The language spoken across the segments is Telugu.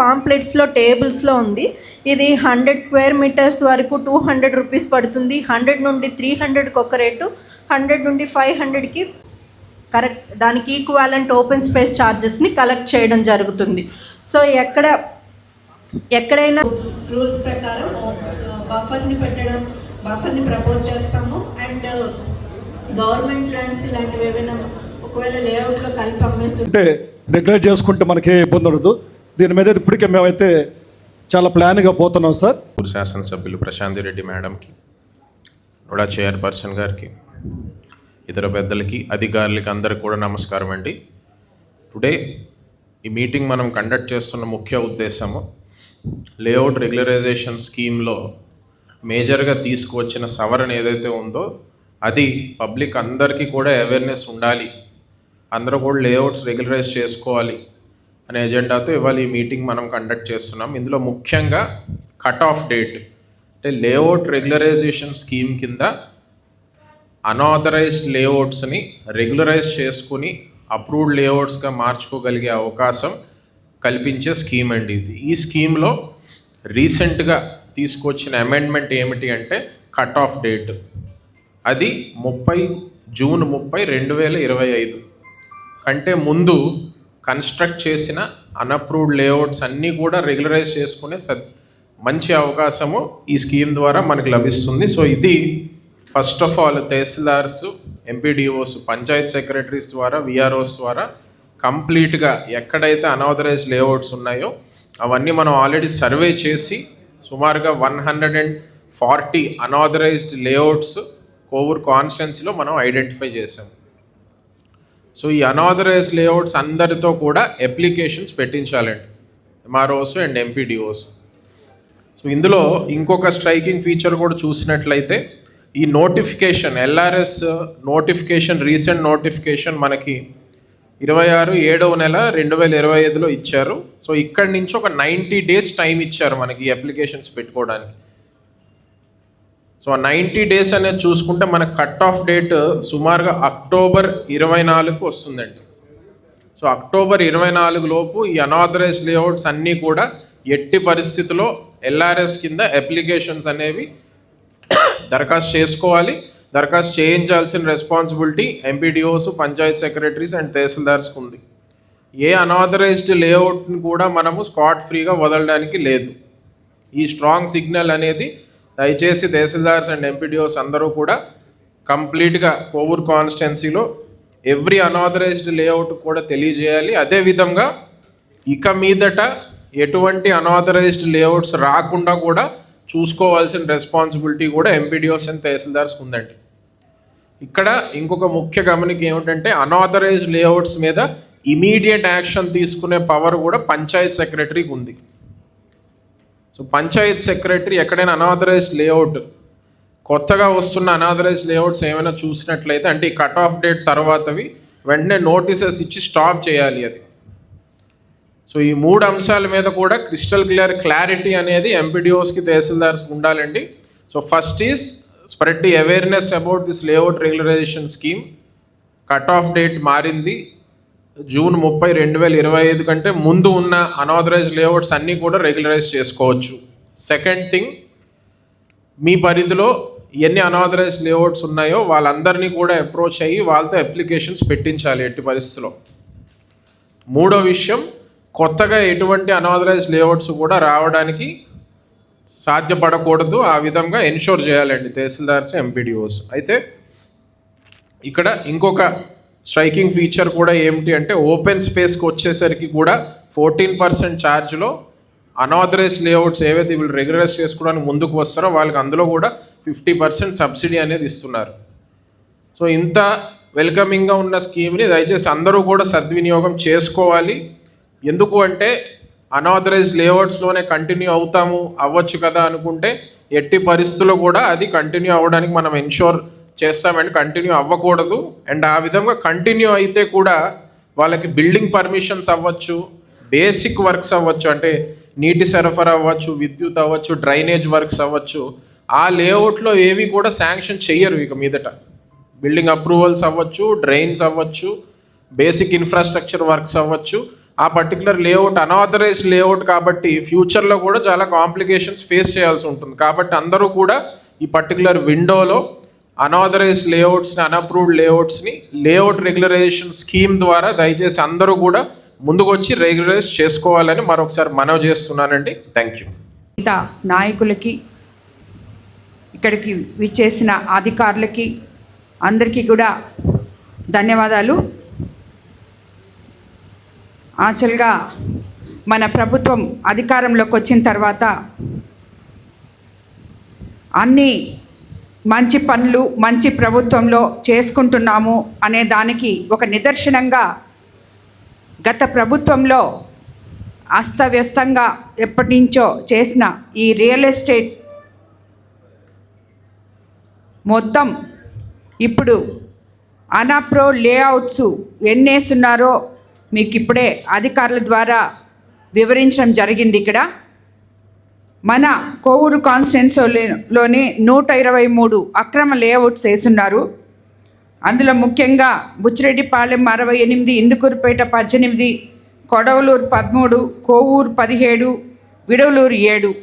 పాంప్లెట్స్లో టేబుల్స్లో ఉంది. ఇది హండ్రెడ్ స్క్వేర్ మీటర్స్ వరకు టూ హండ్రెడ్ రూపీస్ పడుతుంది. హండ్రెడ్ నుండి త్రీ హండ్రెడ్కి ఒక రేటు. హండ్రెడ్ నుండి ఫైవ్ హండ్రెడ్కి కరెక్ట్ దానికి ఈక్వాలెంట్ ఓపెన్ స్పేస్ ఛార్జెస్ని కలెక్ట్ చేయడం జరుగుతుంది. సో ఎక్కడ ఎక్కడైనా రూల్స్ ప్రకారం బఫర్ని పెట్టడం బఫర్ని ప్రపోజ్ చేస్తాము. అండ్ గవర్నమెంట్ ల్యాండ్స్ ఇలాంటివి ఏమైనా ఒకవేళ లేఅవుట్లో కలిపి అమ్మేసి అంటే రెగ్యులేట్ చేసుకుంటే మనకి ఇబ్బంది ఉండదు దీని మీద ఇప్పటికే మేమైతే చాలా ప్లాన్గా పోతున్నాం సార్. శాసనసభ్యులు ప్రశాంతి రెడ్డి మేడంకి కూడా చైర్పర్సన్ గారికి ఇతర పెద్దలకి అధికారులకి అందరికి కూడా నమస్కారం అండి. టుడే ఈ మీటింగ్ మనం కండక్ట్ చేస్తున్న ముఖ్య ఉద్దేశము లేఅవుట్ రెగ్యులరైజేషన్ స్కీమ్లో మేజర్గా తీసుకువచ్చిన సవరణ ఏదైతే ఉందో అది పబ్లిక్ అందరికీ కూడా అవేర్నెస్ ఉండాలి. అందరూ కూడా లేఅవుట్స్ రెగ్యులరైజ్ చేసుకోవాలి. అనే ఎజెండాతో ఇవాళ ఈ మీటింగ్ మనం కండక్ట్ చేస్తున్నాం. ఇందులో ముఖ్యంగా కట్ ఆఫ్ డేట్ అంటే లేఅవుట్ రెగ్యులరైజేషన్ స్కీమ్ కింద అనాథరైజ్డ్ లేఅవుట్స్ని రెగ్యులరైజ్ చేసుకుని అప్రూవ్డ్ లేఅవుట్స్గా మార్చుకోగలిగే అవకాశం కల్పించే స్కీమ్ అండి ఇది. ఈ స్కీమ్లో రీసెంట్గా తీసుకొచ్చిన అమెండ్మెంట్ ఏమిటి అంటే కట్ ఆఫ్ డేట్. అది ముప్పై జూన్ ముప్పై రెండు వేల ఇరవై ఐదు కంటే ముందు కన్స్ట్రక్ట్ చేసిన అన్అప్రూవ్డ్ లేఅవుట్స్ అన్నీ కూడా రెగ్యులరైజ్ చేసుకునే సద్ మంచి అవకాశము ఈ స్కీమ్ ద్వారా మనకు లభిస్తుంది. సో ఇది first of all tahsildars MPDOs panchayat secretaries ద్వారా విఆర్ఓస్ ద్వారా కంప్లీట్గా ఎక్కడైతే అనాథరైజ్ లేఅవుట్స్ ఉన్నాయో అవన్నీ మనం ఆల్రెడీ సర్వే చేసి సుమారుగా one hundred and forty unauthorised layouts Kovur కాన్స్టెన్సీలో మనం ఐడెంటిఫై చేసాము సో ఈ అనాథరైజ్ లేఅవుట్స్ అందరితో కూడా అప్లికేషన్స్ పెట్టించాలండి. ఎంఆర్ఓస్ అండ్ ఎంపీడీఓస్ సో ఇందులో ఇంకొక స్ట్రైకింగ్ ఫీచర్ కూడా చూసినట్లయితే ఈ notification LRS notification recent notification మనకి ఇరవై ఆరు ఏడవ నెల రెండు వేల ఇరవై ఐదులో ఇచ్చారు. సో ఇక్కడి నుంచి ఒక నైంటీ డేస్ టైం ఇచ్చారు మనకి ఈ అప్లికేషన్స్ పెట్టుకోవడానికి. సో ఆ నైంటీ డేస్ అనేది చూసుకుంటే మన కట్ ఆఫ్ డేట్ సుమారుగా అక్టోబర్ ఇరవై నాలుగు వస్తుందండి. సో అక్టోబర్ ఇరవై నాలుగు లోపు ఈ అనాథరైజ్ లేఅవుట్స్ అన్నీ కూడా ఎట్టి పరిస్థితిలో ఎల్ఆర్ఎస్ కింద అప్లికేషన్స్ అనేవి దరఖాస్తు చేసుకోవాలి. దరఖాస్తు చేయించాల్సిన responsibility MPDOs panchayat secretaries and తహసీల్దార్స్కి ఉంది. ఏ అనాథరైజ్డ్ లేఅవుట్ని కూడా మనము స్పాట్ ఫ్రీగా వదలడానికి లేదు. ఈ స్ట్రాంగ్ సిగ్నల్ అనేది దయచేసి తహసీల్దార్స్ అండ్ ఎంపీడీఓస్ అందరూ కూడా కంప్లీట్గా కోవూర్ కాన్స్టిట్యున్సీలో ఎవ్రీ అనాథరైజ్డ్ లేఅవుట్ కూడా తెలియజేయాలి. అదేవిధంగా ఇక మీదట ఎటువంటి అనాథరైజ్డ్ లేఅవుట్స్ రాకుండా కూడా చూసుకోవాల్సిన రెస్పాన్సిబిలిటీ కూడా ఎంపీడీఓస్ అండ్ తహసీల్దార్స్కి ఉందండి. ఇక్కడ ఇంకొక ముఖ్య గమనిక ఏమిటంటే అనాథరైజ్డ్ లేఅవుట్స్ మీద ఇమీడియట్ యాక్షన్ తీసుకునే పవర్ కూడా పంచాయత్ సెక్రటరీకి ఉంది. సో పంచాయత్ సెక్రటరీ ఎక్కడైనా అనాథరైజ్డ్ లేఅవుట్ కొత్తగా వస్తున్న అనాథరైజ్డ్ లేఅవుట్స్ ఏమైనా చూసినట్లయితే అంటే ఈ కట్ ఆఫ్ డేట్ తర్వాతవి వెంటనే నోటీసెస్ ఇచ్చి స్టాప్ చేయాలి అది. సో ఈ మూడు అంశాల మీద కూడా క్రిస్టల్ క్లియర్ క్లారిటీ అనేది ఎంపీడీఓస్కి తహసీల్దార్స్కి ఉండాలండి. So first is spread awareness about this layout regularisation scheme cut off date మారింది. జూన్ ముప్పై రెండు వేల ఇరవై ఐదు కంటే ముందు ఉన్న అనాథరైజ్ లేఅవుట్స్ అన్నీ కూడా రెగ్యులరైజ్ చేసుకోవచ్చు. సెకండ్ థింగ్ మీ పరిధిలో ఎన్ని అనాథరైజ్ లేఅవుట్స్ ఉన్నాయో వాళ్ళందరినీ కూడా అప్రోచ్ అయ్యి వాళ్ళతో అప్లికేషన్స్ పెట్టించాలి ఎట్టి పరిస్థితిలో. మూడో విషయం కొత్తగా ఎటువంటి అనాథరైజ్ లేఅవుట్స్ కూడా రావడానికి సాధ్యపడకూడదు. ఆ విధంగా ఎన్షోర్ చేయాలండి తహసీల్దార్స్ ఎంపీడీఓస్. అయితే ఇక్కడ ఇంకొక స్ట్రైకింగ్ ఫీచర్ కూడా ఏమిటి అంటే ఓపెన్ స్పేస్కి వచ్చేసరికి కూడా ఫోర్టీన్ పర్సెంట్ ఛార్జ్లో అనాథరైజ్ లేఅవుట్స్ ఏవైతే వీళ్ళు రెగ్యులరైజ్ చేసుకోవడానికి ముందుకు వస్తారో వాళ్ళకి అందులో కూడా ఫిఫ్టీ పర్సెంట్ సబ్సిడీ అనేది ఇస్తున్నారు. సో ఇంత వెల్కమింగ్గా ఉన్న స్కీమ్ని దయచేసి అందరూ కూడా సద్వినియోగం చేసుకోవాలి. ఎందుకు అంటే అనాథరైజ్ లేఅవుట్స్లోనే కంటిన్యూ అవుతాము అవ్వచ్చు కదా అనుకుంటే ఎట్టి పరిస్థితుల్లో కూడా అది కంటిన్యూ అవ్వడానికి మనం ఎన్షూర్ చేస్తామండి కంటిన్యూ అవ్వకూడదు. అండ్ ఆ విధంగా కంటిన్యూ అయితే కూడా వాళ్ళకి బిల్డింగ్ పర్మిషన్స్ అవ్వచ్చు బేసిక్ వర్క్స్ అవ్వచ్చు అంటే నీటి సరఫరా అవ్వచ్చు విద్యుత్ అవ్వచ్చు డ్రైనేజ్ వర్క్స్ అవ్వచ్చు. ఆ లేఅవుట్లో ఏవి కూడా శాంక్షన్ చెయ్యరు ఇక మీదట. బిల్డింగ్ అప్రూవల్స్ అవ్వచ్చు డ్రైన్స్ అవ్వచ్చు బేసిక్ ఇన్ఫ్రాస్ట్రక్చర్ వర్క్స్ అవ్వచ్చు. ఆ పర్టికులర్ లేఅవుట్ అన్ఆథరైజ్ లేఅవుట్ కాబట్టి ఫ్యూచర్లో కూడా చాలా కాంప్లికేషన్స్ ఫేస్ చేయాల్సి ఉంటుంది. కాబట్టి అందరూ కూడా ఈ పర్టికులర్ విండోలో అన్ఆథరైజ్డ్ లేఅవుట్స్ని అన్అప్రూవ్డ్ లేఅవుట్స్ని లేఅవుట్ రెగ్యులరైజేషన్ స్కీమ్ ద్వారా దయచేసి అందరూ కూడా ముందుకు వచ్చి రెగ్యులరైజ్ చేసుకోవాలని మరొకసారి మనవి చేస్తున్నానండి. థ్యాంక్ యూ మిగతా నాయకులకి ఇక్కడికి విచ్చేసిన అధికారులకి అందరికీ కూడా ధన్యవాదాలు. యాక్చువల్గా మన ప్రభుత్వం అధికారంలోకి వచ్చిన తర్వాత అన్నీ మంచి పనులు మంచి ప్రభుత్వంలో చేసుకుంటున్నాము అనే దానికి ఒక నిదర్శనంగా గత ప్రభుత్వంలో అస్తవ్యస్తంగా ఎప్పటి నుంచో చేసిన ఈ రియల్ ఎస్టేట్ మొత్తం ఇప్పుడు అనాప్రో లేఅవుట్స్ ఎన్నేస్తున్నారో మీకు ఇప్పుడే అధికారుల ద్వారా వివరించడం జరిగింది ఇక్కడ. మన కోవూరు కాన్స్టిట్యున్సీలోని నూట ఇరవై మూడు అక్రమ లేఅవుట్స్ వేసున్నారు అందులో ముఖ్యంగా బుచ్చిరెడ్డిపాలెం అరవై ఎనిమిది ఇందుకూరుపేట పద్దెనిమిది కొడవలూరు పదమూడు కోవూరు పదిహేడు విడవలూరు ఏడు.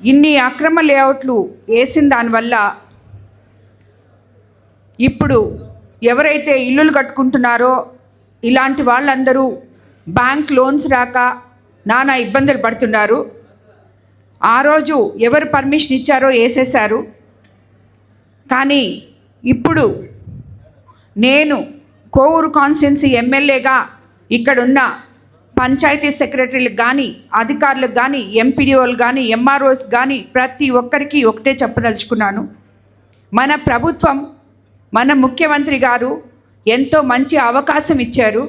ఇన్ని అక్రమ లేఅవుట్లు వేసిన దానివల్ల ఇప్పుడు ఎవరైతే ఇల్లులు కట్టుకుంటున్నారో ఇలాంటి వాళ్ళందరూ బ్యాంక్ లోన్స్ రాక నానా ఇబ్బందులు పడుతున్నారు. ఆ రోజు ఎవరు పర్మిషన్ ఇచ్చారో వేసేశారు. కానీ ఇప్పుడు నేను కోవూరు కాన్స్టిట్యున్సీ ఎమ్మెల్యేగా ఇక్కడున్న పంచాయతీ సెక్రటరీలకు కానీ అధికారులకు కానీ ఎంపీడీఓలు కానీ ఎంఆర్ఓస్ కానీ ప్రతి ఒక్కరికి ఒకటే చెప్పదలుచుకున్నాను. మన ప్రభుత్వం మన ముఖ్యమంత్రి గారు ఎంతో మంచి అవకాశం ఇచ్చారు.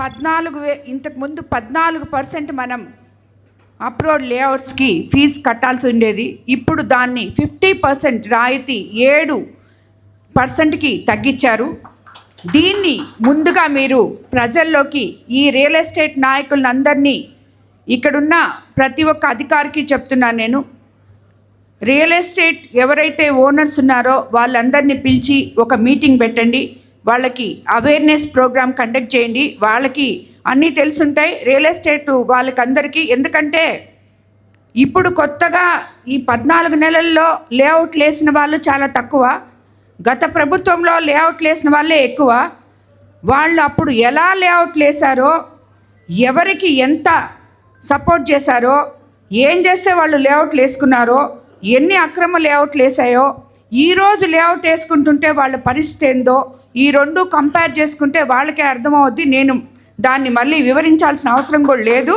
పద్నాలుగు వే ఇంతకుముందు పద్నాలుగు పర్సెంట్ మనం అప్రోడ్ లేఅవుట్స్కి ఫీజు కట్టాల్సి ఉండేది. ఇప్పుడు దాన్ని ఫిఫ్టీ పర్సెంట్ రాయితీ ఏడు పర్సెంట్కి తగ్గించారు. దీన్ని ముందుగా మీరు ప్రజల్లోకి ఈ రియల్ ఎస్టేట్ నాయకులందరినీ ఇక్కడున్న ప్రతి ఒక్క అధికారికి చెప్తున్నాను నేను. రియల్ ఎస్టేట్ ఎవరైతే ఓనర్స్ ఉన్నారో వాళ్ళందరినీ పిలిచి ఒక మీటింగ్ పెట్టండి. వాళ్ళకి అవేర్నెస్ ప్రోగ్రామ్ కండక్ట్ చేయండి. వాళ్ళకి అన్నీ తెలుసుంటాయి. రియల్ ఎస్టేట్ వాళ్ళకందరికీ. ఎందుకంటే ఇప్పుడు కొత్తగా ఈ పద్నాలుగు నెలల్లో లేఅవుట్ వేసిన వాళ్ళు చాలా తక్కువ. గత ప్రభుత్వంలో లేఅవుట్ వేసిన వాళ్ళే ఎక్కువ. వాళ్ళు అప్పుడు ఎలా లేఅవుట్ వేశారో ఎవరికి ఎంత సపోర్ట్ చేశారో ఏం చేస్తే వాళ్ళు లేఅవుట్లు వేసుకున్నారో ఎన్ని అక్రమ లేఅవుట్లు వేసాయో ఈరోజు లేఅవుట్ వేసుకుంటుంటే వాళ్ళ పరిస్థితి ఏందో ఈ రెండు కంపేర్ చేసుకుంటే వాళ్ళకే అర్థమవుద్ది. నేను దాన్ని మళ్ళీ వివరించాల్సిన అవసరం కూడా లేదు.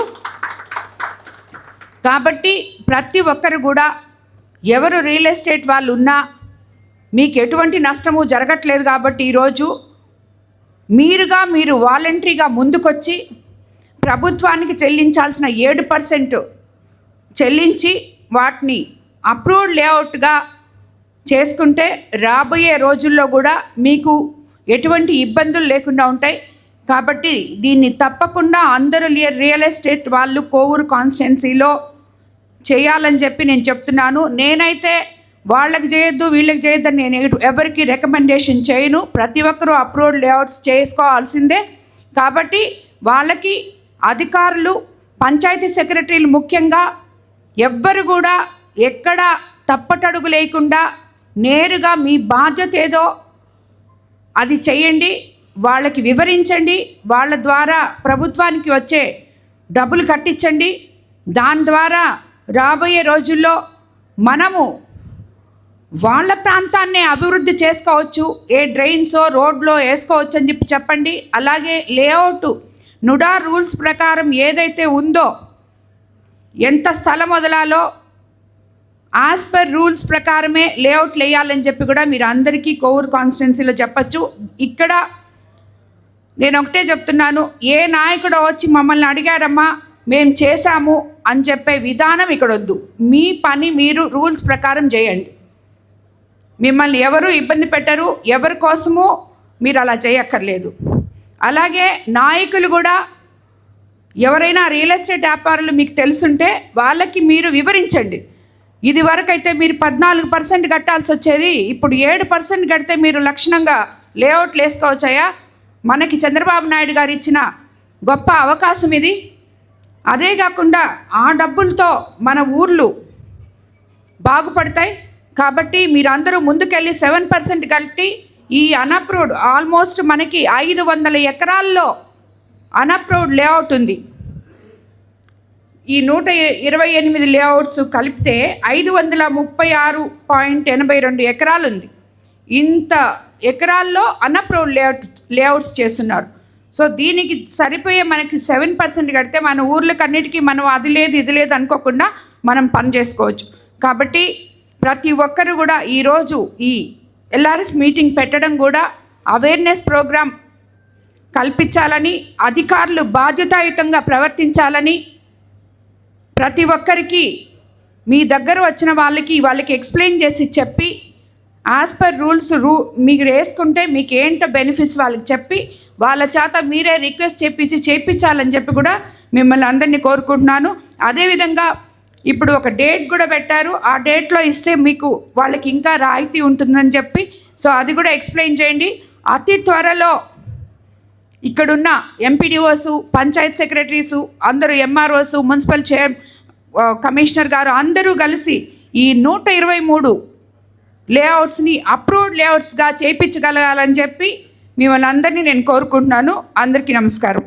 కాబట్టి ప్రతి ఒక్కరు కూడా ఎవరు రియల్ ఎస్టేట్ వాళ్ళు ఉన్నా మీకు ఎటువంటి నష్టము జరగట్లేదు కాబట్టి ఈరోజు మీరుగా మీరు వాలంటరీగా ముందుకొచ్చి ప్రభుత్వానికి చెల్లించాల్సిన ఏడు పర్సెంట్ చెల్లించి వాటిని అప్రూవ్డ్ లేఅవుట్గా చేసుకుంటే రాబోయే రోజుల్లో కూడా మీకు ఎటువంటి ఇబ్బందులు లేకుండా ఉంటాయి. కాబట్టి దీన్ని తప్పకుండా అందరూ లియ- రియల్ ఎస్టేట్ వాళ్ళు కోవూరు కాన్స్టిట్యున్సీలో చేయాలని చెప్పి నేను చెప్తున్నాను. నేనైతే వాళ్ళకి చేయొద్దు వీళ్ళకి చేయొద్దు నేను ఎవరికి రికమెండేషన్ చేయను. ప్రతి ఒక్కరూ అప్రూవ్డ్ లేఅవుట్స్ చేసుకోవాల్సిందే. కాబట్టి వాళ్ళకి అధికారులు పంచాయతీ సెక్రటరీలు ముఖ్యంగా ఎవ్వరు కూడా ఎక్కడ తప్పటడుగు లేకుండా నేరుగా మీ బాధ్యత ఏదో అది చేయండి. వాళ్ళకి వివరించండి వాళ్ళ ద్వారా ప్రభుత్వానికి వచ్చే డబ్బులు కట్టించండి. దాని ద్వారా రాబోయే రోజుల్లో మనము వాళ్ళ ప్రాంతాన్నే అభివృద్ధి చేసుకోవచ్చు. ఏ డ్రైన్సో రోడ్లో వేసుకోవచ్చు అని చెప్పి చెప్పండి. అలాగే లేఅవుట్ నుడా రూల్స్ ప్రకారం ఏదైతే ఉందో ఎంత స్థలం వదలాలో యాజ్ పర్ రూల్స్ ప్రకారమే లేఅవుట్లు వేయాలని చెప్పి కూడా మీరు అందరికీ కోవూరు కాన్స్టిట్యున్సీలో చెప్పచ్చు. ఇక్కడ నేను ఒకటే చెప్తున్నాను ఏ నాయకుడు వచ్చి మమ్మల్ని అడిగారమ్మా మేము చేశాము అని చెప్పే విధానం ఇక్కడ వద్దు మీ పని మీరు రూల్స్ ప్రకారం చేయండి. మిమ్మల్ని ఎవరు ఇబ్బంది పెట్టరు ఎవరి కోసము మీరు అలా చేయక్కర్లేదు. అలాగే నాయకులు కూడా ఎవరైనా రియల్ ఎస్టేట్ వ్యాపారులు మీకు తెలుసుంటే వాళ్ళకి మీరు వివరించండి. ఇది వరకైతే మీరు పద్నాలుగు పర్సెంట్ కట్టాల్సి వచ్చేది ఇప్పుడు ఏడు పర్సెంట్ కడితే మీరు లక్షణంగా లేఅవుట్లు వేసుకోవచ్చాయా మనకి చంద్రబాబు నాయుడు గారు ఇచ్చిన గొప్ప అవకాశం ఇది. అదే కాకుండా ఆ డబ్బులతో మన ఊర్లు బాగుపడతాయి. కాబట్టి మీరందరూ ముందుకెళ్ళి సెవెన్ పర్సెంట్ కట్టి ఈ అన్అప్రూవ్డ్ ఆల్మోస్ట్ మనకి ఐదు వందల ఎకరాల్లో అన్అప్రూవ్డ్ లేఅవుట్ ఉంది. ఈ నూట ఇరవై ఎనిమిది లేఅవుట్స్ కలిపితే ఐదు వందల ముప్పై ఆరు పాయింట్ ఎనభై రెండు ఎకరాలు ఉంది ఇంత ఎకరాల్లో అన్అప్రూవ్డ్ లేఅవుట్ లేఅవుట్స్ చేస్తున్నారు. సో దీనికి సరిపోయే మనకి సెవెన్ పర్సెంట్ కడితే మన ఊర్లకు అన్నిటికీ మనం అది లేదు ఇది లేదు అనుకోకుండా మనం పని చేసుకోవచ్చు. కాబట్టి ప్రతి ఒక్కరు కూడా ఈరోజు ఈ ఎల్ఆర్ఎస్ మీటింగ్ పెట్టడం కూడా అవేర్నెస్ ప్రోగ్రాం కల్పించాలని అధికారులు బాధ్యతాయుతంగా ప్రవర్తించాలని ప్రతి ఒక్కరికి మీ దగ్గర వచ్చిన వాళ్ళకి వాళ్ళకి ఎక్స్ప్లెయిన్ చేసి చెప్పి యాజ్ పర్ రూల్స్ రూ మీరు వేసుకుంటే మీకు ఏంటో బెనిఫిట్స్ వాళ్ళకి చెప్పి వాళ్ళ చేత మీరే రిక్వెస్ట్ చేపించి చేయించాలని చెప్పి కూడా మిమ్మల్ని అందరినీ కోరుకుంటున్నాను. అదేవిధంగా ఇప్పుడు ఒక డేట్ కూడా పెట్టారు. ఆ డేట్లో ఇస్తే మీకు వాళ్ళకి ఇంకా రాయితీ ఉంటుందని చెప్పి సో అది కూడా ఎక్స్ప్లెయిన్ చేయండి. అతి త్వరలో ఇక్కడున్న ఎంపీడీఓసు పంచాయత్ సెక్రటరీసు అందరూ ఎంఆర్ఓసు మున్సిపల్ చైర్ కమిషనర్ గారు అందరూ కలిసి ఈ నూట ఇరవై మూడు లేఅవుట్స్ని అప్రూవ్డ్ లేఅవుట్స్గా చేయించగలగాలని చెప్పి మిమ్మల్ని అందరినీ నేను కోరుకుంటున్నాను. అందరికీ నమస్కారం.